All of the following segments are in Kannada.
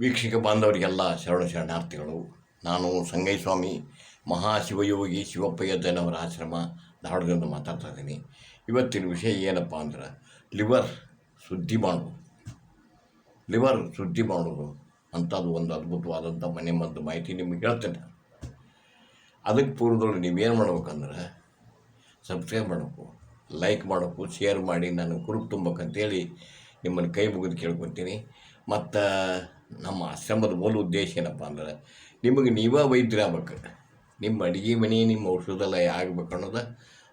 ವೀಕ್ಷಕ ಬಾಂಧವರಿಗೆಲ್ಲ ಶರಣ ಶರಣಾರ್ಥಿಗಳು, ನಾನು ಸಂಗಯ್ಯಸ್ವಾಮಿ ಮಹಾಶಿವಯೋಗಿ ಶಿವಪ್ಪಯ್ಯದ್ದನವರ ಆಶ್ರಮ ಧಾರವಾಡದಿಂದ ಮಾತಾಡ್ತಾ ಇದ್ದೀನಿ. ಇವತ್ತಿನ ವಿಷಯ ಏನಪ್ಪ ಅಂದ್ರೆ, ಲಿವರ್ ಶುದ್ಧಿ ಮಾಡೋದು. ಲಿವರ್ ಶುದ್ಧಿ ಮಾಡೋದು ಅಂಥದ್ದು ಒಂದು ಅದ್ಭುತವಾದಂಥ ಮನೆ ಮದ್ದು ಮಾಹಿತಿ ನಿಮಗೆ ಹೇಳ್ತೇನೆ. ಅದಕ್ಕೆ ಪೂರ್ವದಲ್ಲಿ ನೀವೇನು ಮಾಡ್ಬೇಕಂದ್ರೆ, ಸಬ್ಸ್ಕ್ರೈಬ್ ಮಾಡಬೇಕು, ಲೈಕ್ ಮಾಡಬೇಕು, ಶೇರ್ ಮಾಡಿ ನಾನು ಕುರುಪ್ ತುಂಬಬೇಕಂತೇಳಿ ನಿಮ್ಮನ್ನು ಕೈ ಮುಗಿದು ಕೇಳ್ಕೊತೀನಿ. ಮತ್ತು ನಮ್ಮ ಆಶ್ರಮದ ಮೂಲ ಉದ್ದೇಶ ಏನಪ್ಪ ಅಂದ್ರೆ ನಿಮಗೆ ನೀವೇ ವೈದ್ಯರಾಗಬೇಕು. ನಿಮ್ಮ ಅಡುಗೆ ಮನೆ, ನಿಮ್ಮ ಔಷಧಾಲಯ ಆಗಬೇಕು ಅನ್ನೋದು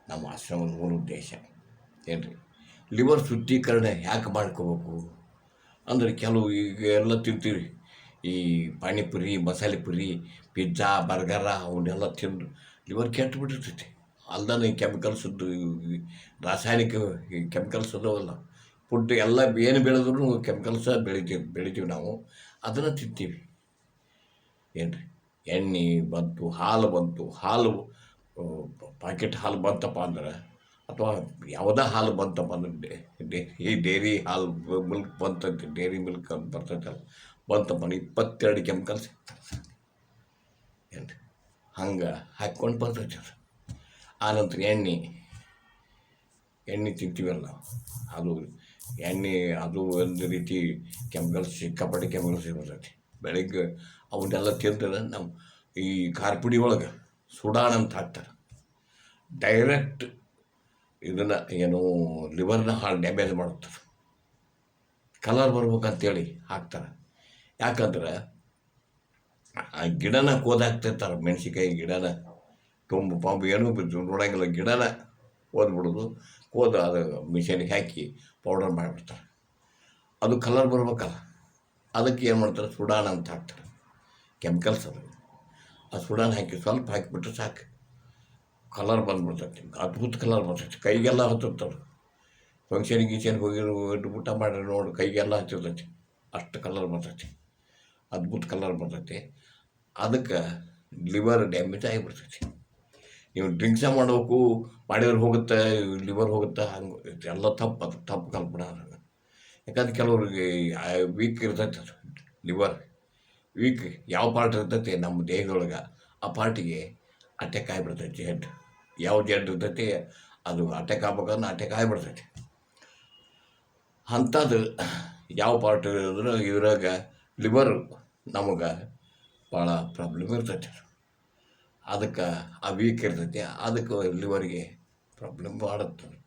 ನಮ್ಮ ಆಶ್ರಮದ ಮೂಲ ಉದ್ದೇಶ. ಏನು ರೀ ಲಿವರ್ ಶುದ್ಧೀಕರಣ ಯಾಕೆ ಮಾಡ್ಕೋಬೇಕು? ಅಂದ್ರೆ ಕೆಲವು ಈಗ ಎಲ್ಲ ತಿಂತೀವಿ ಈ ಪಾನಿಪುರಿ, ಮಸಾಲೆ ಪುರಿ, ಪಿಜ್ಜಾ, ಬರ್ಗರ ಅವನ್ನೆಲ್ಲ ತಿಂದು ಲಿವರ್ ಕೆಟ್ಟು ಬಿಟ್ಟಿರ್ತೈತಿ. ಅಲ್ದಾನೆ ಕೆಮಿಕಲ್ಸದ್ದು ರಾಸಾಯನಿಕ ಕೆಮಿಕಲ್ಸ್ ಅದಾವಲ್ಲ ಫುಡ್ ಎಲ್ಲ ಏನು ಬೆಳೆದ್ರೂ ಕೆಮಿಕಲ್ಸ ಬೆಳಿತೀವಿ ಬೆಳಿತೀವಿ ನಾವು. ಅದನ್ನು ತಿಂತೀವಿ. ಏನು ರೀ ಎಣ್ಣೆ ಬಂತು, ಹಾಲು ಬಂತು, ಹಾಲು ಪಾಕೆಟ್ ಹಾಲು ಬಂತಪ್ಪ ಅಂದ್ರೆ, ಅಥವಾ ಯಾವುದೇ ಹಾಲು ಬಂತಪ್ಪ ಅಂದ್ರೆ ಈ ಡೇರಿ ಹಾಲು ಮಿಲ್ಕ್ ಬಂತಂತೆ ಡೇರಿ ಮಿಲ್ಕ್ ಅಂತ ಬರ್ತೈತಲ್ಲ, ಬಂತಪ್ಪ ಅಂದ್ರೆ ಇಪ್ಪತ್ತೆರಡು ಕೆಮಿಕಲ್ಸ್ ಏನು ಹಂಗೆ ಹಾಕ್ಕೊಂಡು ಬರ್ತೈತೆ ಆನಂತರ ಎಣ್ಣೆ ಎಣ್ಣೆ ತಿಂತೀವಲ್ಲ ಅದು ಎಣ್ಣೆ ಅದು ಒಂದು ರೀತಿ ಕೆಮಿಕಲ್ಸ್ ಸಿಕ್ಕಾಪಟ್ಟೆ ಕೆಮಿಕಲ್ಸ್ ಇರ್ತೈತಿ ಬೆಳಗ್ಗೆ ಅವನ್ನೆಲ್ಲ ತಿಂದ್ರೆ ನಮ್ಮ ಈ ಕಾರ್ಪುಡಿ ಒಳಗೆ ಸುಡಾನ್ ಅಂತ ಹಾಕ್ತಾರೆ. ಡೈರೆಕ್ಟ್ ಇದನ್ನು ಏನು ಲಿವರ್ನ ಹಾಳು ಡ್ಯಾಮೇಜ್ ಮಾಡ್ತಾರೆ ಕಲರ್ ಬರ್ಬೇಕಂತೇಳಿ ಹಾಕ್ತಾರೆ. ಯಾಕಂದ್ರೆ ಆ ಗಿಡನ ಕೋದಾಕ್ತಿರ್ತಾರೆ ಮೆಣಸಿಕಾಯಿ ಗಿಡನ, ತುಂಬು ಪಾಂಬು ಏನೂ ಬಿದ್ದು ನೋಡೋಂಗಿಲ್ಲ. ಗಿಡನ ಓದ್ಬಿಡೋದು ಕೋದ ಅದು ಮಿಷನಿಗೆ ಹಾಕಿ ಪೌಡರ್ ಮಾಡಿಬಿಡ್ತಾರೆ. ಅದು ಕಲರ್ ಬರ್ಬೇಕಲ್ಲ, ಅದಕ್ಕೆ ಏನು ಮಾಡ್ತಾರೆ, ಸುಡಾನ್ ಅಂತ ಹಾಕ್ತಾರೆ. ಕೆಮಿಕಲ್ಸ್ ಅದು. ಆ ಸುಡಾನ್ ಹಾಕಿ ಸ್ವಲ್ಪ ಹಾಕಿಬಿಟ್ರೆ ಸಾಕು. ಕಲರ್ ಬಂದ್ಬಿಡ್ತೈತಿ ಅದ್ಭುತ ಕಲರ್ ಬರ್ತೈತಿ ಕೈಗೆಲ್ಲ ಹತ್ತಿರ್ತಾರೆ ಫಂಕ್ಷನ್ ಗೀಷನ್ಗೆ ಹೋಗಿರೋ ಊಟ ಮಾಡಿ ನೋಡಿ, ಕೈಗೆಲ್ಲ ಹತ್ತಿರ್ತೈತೆ ಅಷ್ಟು ಕಲರ್ ಬರ್ತೈತಿ ಅದ್ಭುತ ಕಲರ್ ಬರ್ತೈತಿ ಅದಕ್ಕೆ ಲಿವರ್ ಡ್ಯಾಮೇಜ್ ಆಗಿಬಿಡ್ತೈತಿ ನೀವು ಡ್ರಿಂಕ್ಸ ಮಾಡಬೇಕು? ಮಾಡಿದ್ರೆ ಹೋಗುತ್ತೆ, ಲಿವರ್ ಹೋಗುತ್ತೆ, ಹಂಗೆ ಎಲ್ಲ ತಪ್ಪು ಅದು, ತಪ್ಪು ಕಲ್ಪನೆ ಅದು. ಯಾಕಂದ್ರೆ ಕೆಲವ್ರಿಗೆ ವೀಕ್ ಇರ್ತೈತೆ ಅದು, ಲಿವರ್. ವೀಕ್ ಯಾವ ಪಾರ್ಟ್ ಇರ್ತೈತಿ? ನಮ್ಮ ದೇಹದೊಳಗೆ ಆ ಪಾರ್ಟಿಗೆ ಅಟ್ಯಾಕ್ ಆಗಿಬಿಡ್ತೈತಿ ಹೆಡ್ ಯಾವ ಜಡ್ ಇರ್ತೈತಿ? ಅದು ಅಟ್ಯಾಕ್ ಆಗ್ಬೇಕಂದ್ರೆ ಅಟ್ಯಾಕ್ ಆಗಿಬಿಡ್ತೈತಿ. ಅಂಥದ್ದು ಯಾವ ಪಾರ್ಟ್ ಇರೋದ್ರೆ ಇದ್ರಾಗ ಲಿವರ್ ನಮಗೆ ಭಾಳ ಪ್ರಾಬ್ಲಮ್ ಇರ್ತೈತಿ ಅದಕ್ಕೆ ಆ ವೀಕ್ ಇರ್ತೈತಿ, ಅದಕ್ಕೆ ಲಿವರಿಗೆ ಪ್ರಾಬ್ಲಮ್ ಮಾಡುತ್ತೆ.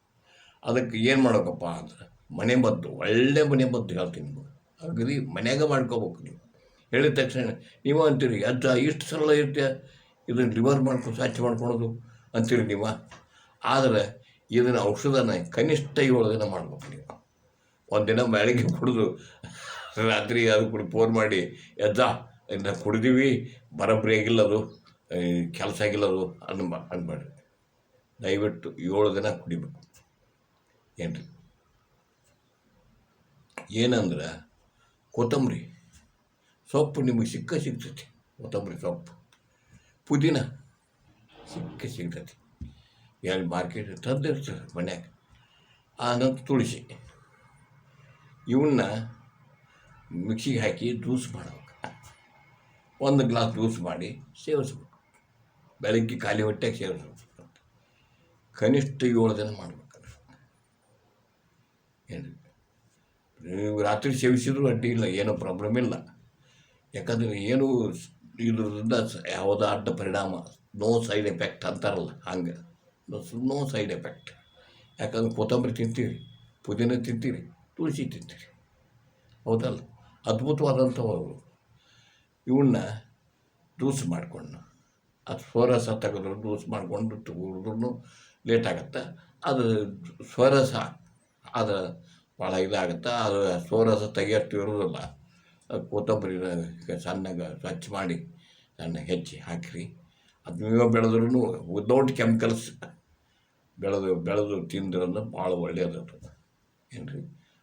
ಅದಕ್ಕೆ ಏನು ಮಾಡ್ಬೇಕಪ್ಪ ಅಂದ್ರೆ, ಮನೆ ಮದ್ದು ಒಳ್ಳೆ ಮನೆ ಮದ್ದು ಹೇಳ್ತೀನಿ ನಿಮಗೆ. ಅಗದಿ ಮನ್ಯಾಗ ಮಾಡ್ಕೋಬೇಕು ನೀವು. ಹೇಳಿದ ತಕ್ಷಣ, ನೀವು ಅಂತೀರಿ ಅದು ಇಷ್ಟು ಸರಳ ಇರ್ತೀಯ ಇದನ್ನು ಲಿವರ್ ಮಾಡ್ಕೊಂಡು ಸ್ವಚ್ಛ ಮಾಡ್ಕೊಳೋದು ಅಂತೀರಿ ನೀವು. ಆದರೆ ಇದನ್ನು ಔಷಧನ ಕನಿಷ್ಠ ಏಳು ದಿನ ಮಾಡ್ಬೇಕು ನೀವು. ಒಂದಿನ ಬೆಳಗ್ಗೆ ಕುಡಿದು, ರಾತ್ರಿ ಅದು ಕೂಡ ಫೋನ್ ಮಾಡಿ, ಎದ್ದ, ಇನ್ನು ಕುಡಿದೀವಿ, ಬರಬ್ರಿ ಆಗಿಲ್ಲ ಅದು. ಕೆಲಸ ಆಗಿಲ್ಲರು ಅನ್ನ ಅನ್ಬ ಅನ್ಬೇಡ್ರಿ ದಯವಿಟ್ಟು ಏಳು ದಿನ ಕುಡಿಬೇಕು. ಏನು ಏನಂದ್ರೆ ಕೊತ್ತಂಬರಿ ಸೊಪ್ಪು ನಿಮಗೆ ಸಿಕ್ಕ ಸಿಗ್ತೈತಿ. ಕೊತ್ತಂಬರಿ ಸೊಪ್ಪು. ಪುದೀನ ಸಿಕ್ಕ ಸಿಗ್ತೈತಿ. ಎಲ್ಲಿ ಮಾರ್ಕೆಟ್ ತಂದಿರ್ತದೆ ಮನ್ಯಾಗ. ಆನಂತರ ತುಳಸಿ. ಇವನ್ನ ಮಿಕ್ಸಿಗೆ ಹಾಕಿ ಜ್ಯೂಸ್ ಮಾಡಬೇಕು. ಒಂದು ಗ್ಲಾಸ್ ಜ್ಯೂಸ್ ಮಾಡಿ ಸೇವಿಸ್ಬೇಕು. ಬೆಳಗ್ಗೆ ಖಾಲಿ ಹೊಟ್ಟೆಗೆ ಸೇವಿಸ್ಬೇಕು ಕನಿಷ್ಠ ಏಳು ದಿನ ಮಾಡ್ಬೇಕು ಏನು? ನೀವು ರಾತ್ರಿ ಸೇವಿಸಿದ್ರು ಅಡ್ಡಿ ಇಲ್ಲ, ಏನೂ ಪ್ರಾಬ್ಲಮ್ ಇಲ್ಲ. ಯಾಕಂದರೆ ಏನು ಇದರಿಂದ ಯಾವುದೋ ಅಡ್ಡ ಪರಿಣಾಮ ನೋ ಸೈಡ್ ಎಫೆಕ್ಟ್ ಅಂತಾರಲ್ಲ, ಹಂಗೆ. ನೋ ಸೈಡ್ ಎಫೆಕ್ಟ್ ಯಾಕಂದ್ರೆ ಕೊತ್ತಂಬರಿ ತಿಂತೀರಿ, ಪುದೀನ ತಿಂತೀರಿ, ತುಳಸಿ ತಿಂತೀರಿ. ಹೌದಲ್ಲ? ಅದ್ಭುತವಾದಂಥವು ಇವನ್ನ ಜ್ಯೂಸ್ ಮಾಡಿಕೊಂಡು ಅದು ಸ್ವರಸ ತೆಗೆದ್ರು ಡೋಸ್ ಮಾಡಿಕೊಂಡು ಕುಡಿದ್ರೂ ಲೇಟ್ ಆಗುತ್ತೆ ಅದು ಸ್ವರಸ, ಅದು ಭಾಳ ಇದಾಗುತ್ತೆ. ಅದು ಸ್ವರಸ ತೆಗಿಯಷ್ಟು ಇರೋದಿಲ್ಲ. ಕೊತ್ತಂಬರಿ ಸಣ್ಣಗೆ ಸ್ವಚ್ಛ ಮಾಡಿ ಸಣ್ಣ ಹೆಚ್ಚಿ ಹಾಕಿರಿ. ಅದು ನೀವೇ ಬೆಳೆದ್ರೂ ವಿದೌಟ್ ಕೆಮಿಕಲ್ಸ್ ಬೆಳೆದು ಬೆಳೆದು ತಿಂದ್ರಂದ್ರೆ ಭಾಳ ಒಳ್ಳೆಯದು ಏನು ರೀ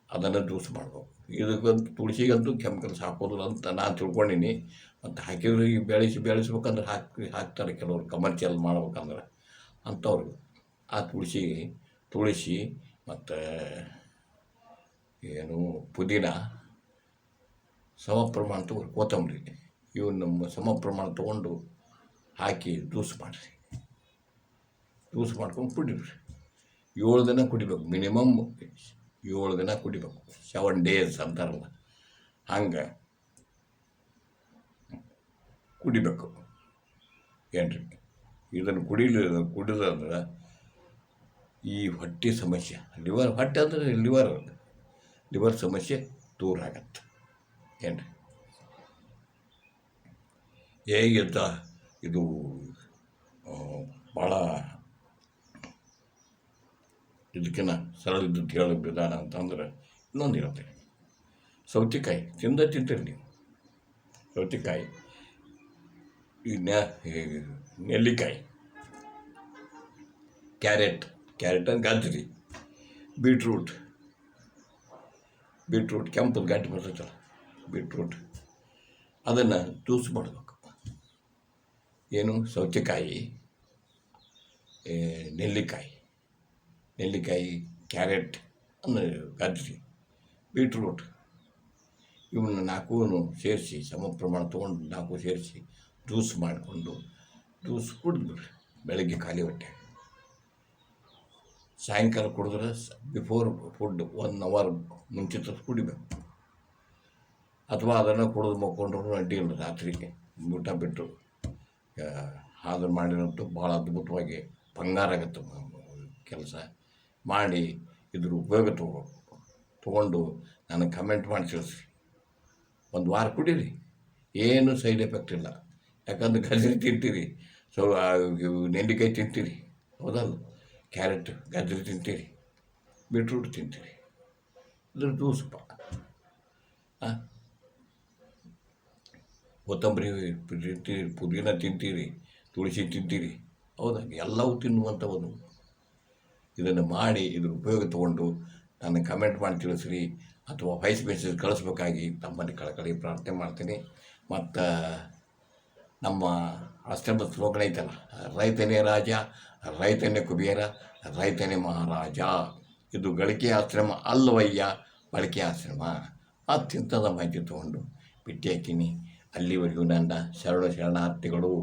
ಅದನ್ನು ಜ್ಯೂಸ್ ಮಾಡ್ಬೇಕು. ಇದಕ್ಕಂತೂ ತುಳಸಿಗಂತೂ ಕೆಮಿಕಲ್ಸ್ ಹಾಕೋದಿಲ್ಲ ಅಂತ ನಾನು ತಿಳ್ಕೊಂಡಿನಿ. ಮತ್ತು ಹಾಕಿದ್ರೆ ಈಗ ಬೆಳೆಸಿ ಬೆಳೆಸ್ಬೇಕಂದ್ರೆ ಹಾಕಿ ಹಾಕ್ತಾರೆ ಕೆಲವರು ಕಮರ್ಷಿಯಲ್ ಮಾಡ್ಬೇಕಂದ್ರೆ ಅಂಥವ್ರು. ಆ ತುಳಸಿ ತುಳಸಿ ಮತ್ತು ಏನು ಪುದೀನ ಸಮ ಪ್ರಮಾಣ ತಗೊಂಡು ಕೊತ್ತಂಬರಿ. ಇವನ್ನ ಸಮ ಪ್ರಮಾಣ ತೊಗೊಂಡು ಹಾಕಿ ಜ್ಯೂಸ್ ಮಾಡಿರಿ. ಜ್ಯೂಸ್ ಮಾಡ್ಕೊಂಡು ಕುಡಿರಿ. ಏಳು ದಿನ ಕುಡಿಬೇಕು. ಮಿನಿಮಮ್ ಏಳು ದಿನ ಕುಡಿಬೇಕು. ಸೆವೆನ್ ಡೇಸ್ ಅಂತಾರಲ್ಲ ಹಂಗೆ ಕುಡಿಬೇಕು. ಏನ್ರಿ? ಇದನ್ನು ಕುಡಿಲಿ ಕುಡಿದ್ರೆ ಈ ಹೊಟ್ಟೆ ಸಮಸ್ಯೆ. ಲಿವರ್ ಹೊಟ್ಟೆ ಅಂದರೆ ಲಿವರ್ ಲಿವರ್ ಸಮಸ್ಯೆ ದೂರ ಆಗತ್ತೆ. ಏನ್ರಿ? ಹೇಗಿದ್ದ? ಇದು ಆ, ಭಾಳ ಇದಕ್ಕಿಂತ ಸರಳ ಹೇಳೋ ವಿಧಾನ ಅಂತಂದ್ರೆ ಇನ್ನೊಂದು ಇರುತ್ತೆ ಸೌತೆಕಾಯಿ, ತಿಂದ ತಿಂತೀರಿ ನೀವು. ಸೌತೆಕಾಯಿ, ಈ ನೆಲ್ಲಿಕಾಯಿ. ಕ್ಯಾರೆಟ್ ಕ್ಯಾರೆಟ್ ಅಂದ್ರೆ ಗಾಜರಿ ಬೀಟ್ರೂಟ್ ಬೀಟ್ರೂಟ್ ಕೆಂಪು ಗಂಟು ಬರ್ತೈತಲ್ಲ, ಬೀಟ್ರೂಟ್. ಅದನ್ನು ಜ್ಯೂಸ್ ಮಾಡಬೇಕು. ಏನು? ಸೌತೆಕಾಯಿ ನೆಲ್ಲಿಕಾಯಿ. ನೆಲ್ಲಿಕಾಯಿ, ಕ್ಯಾರೆಟ್ ಅಂದರೆ ಗಜ್ರಿ ಬೀಟ್ರೂಟ್ ಇವನ್ನ ನಾಲ್ಕೂ ಸೇರಿಸಿ, ಸಮ ಪ್ರಮಾಣ ತೊಗೊಂಡು ನಾಲ್ಕು ಸೇರಿಸಿ ಜ್ಯೂಸ್ ಮಾಡಿಕೊಂಡು, ಜ್ಯೂಸ್ ಕುಡಿದ್ಬಿಡ್ರಿ, ಬೆಳಗ್ಗೆ ಖಾಲಿ ಹೊಟ್ಟೆ. ಸಾಯಂಕಾಲ ಕುಡಿದ್ರೆ ಬಿಫೋರ್ ಫುಡ್ ಒನ್ ಅವರ್ ಮುಂಚಿತ ಕುಡಿಬೇಕು. ಅಥವಾ ಅದನ್ನು ಕುಡಿದು ಮಕ್ಕೊಂಡ್ರು ಅಡ್ಡಿಲ್ಲ ರಾತ್ರಿಗೆ, ಊಟ ಬಿಟ್ಟು ಆದ್ರೆ ಮಾಡಿರೋಂಥ ಭಾಳ ಅದ್ಭುತವಾಗಿ ಬಂಗಾರ ಆಗುತ್ತೆ ಕೆಲಸ. ಮಾಡಿ ಇದ್ರ ಉಪಯೋಗ ತಗೋ, ತೊಗೊಂಡು ನನಗೆ ಕಮೆಂಟ್ ಮಾಡಿ ತಿಳಿಸ್ರಿ ಒಂದು ವಾರ ಕುಡೀರಿ. ಏನು ಸೈಡ್ ಎಫೆಕ್ಟ್ ಇಲ್ಲ. ಯಾಕಂದ್ರೆ ಗಜರಿ ತಿಂತೀರಿ. ಸೊ ನೆಂಡಿಕಾಯಿ ತಿಂತೀರಿ. ಹೌದಲ್ಲ? ಕ್ಯಾರೆಟ್ ಗಜರಿ ತಿಂತೀರಿ. ಬೀಟ್ರೂಟ್ ತಿಂತೀರಿ. ಇದ್ರ ಜ್ಯೂಸಪ್ಪ ಹಾಂ ಕೊತ್ತಂಬರಿ ತಿಂತೀರಿ ಪುದೀನ ತಿಂತೀರಿ. ತುಳಸಿ ತಿಂತೀರಿ. ಹೌದಾ? ಎಲ್ಲವೂ ತಿನ್ನುವಂಥವನ್ನು ಇದನ್ನು ಮಾಡಿ ಇದ್ರ ಉಪಯೋಗ ತಗೊಂಡು ನನ್ನ ಕಮೆಂಟ್ ಮಾಡಿ ತಿಳಿಸ್ರಿ ಅಥವಾ ವಾಯ್ಸ್ ಮೆಸೇಜ್ ಕಳಿಸ್ಬೇಕಾಗಿ ತಮ್ಮಲ್ಲಿ ಕಳಕಳಿ ಪ್ರಾರ್ಥನೆ ಮಾಡ್ತೀನಿ. ಮತ್ತು, ನಮ್ಮ ಅಷ್ಟೆಂಬ ಸ್ಲೋಗನ್ ಐತಲ್ಲ, ರೈತನೇ ರಾಜ, ರೈತನೇ ಕುಬೇರ, ರೈತನೇ ಮಹಾರಾಜ. ಇದು ಗಳಿಕೆ ಆಶ್ರಮ ಅಲ್ಲವಯ್ಯ ಬಳಕೆ ಆಶ್ರಮ. ಅತ್ಯಂತದ ಮಾಹಿತಿ ತೊಗೊಂಡು ಬಿಟ್ಟಿ ಹಾಕಿನಿ ಅಲ್ಲಿವರೆಗೂ ನನ್ನ ಶರಣ ಶರಣಾರ್ಥಿಗಳು.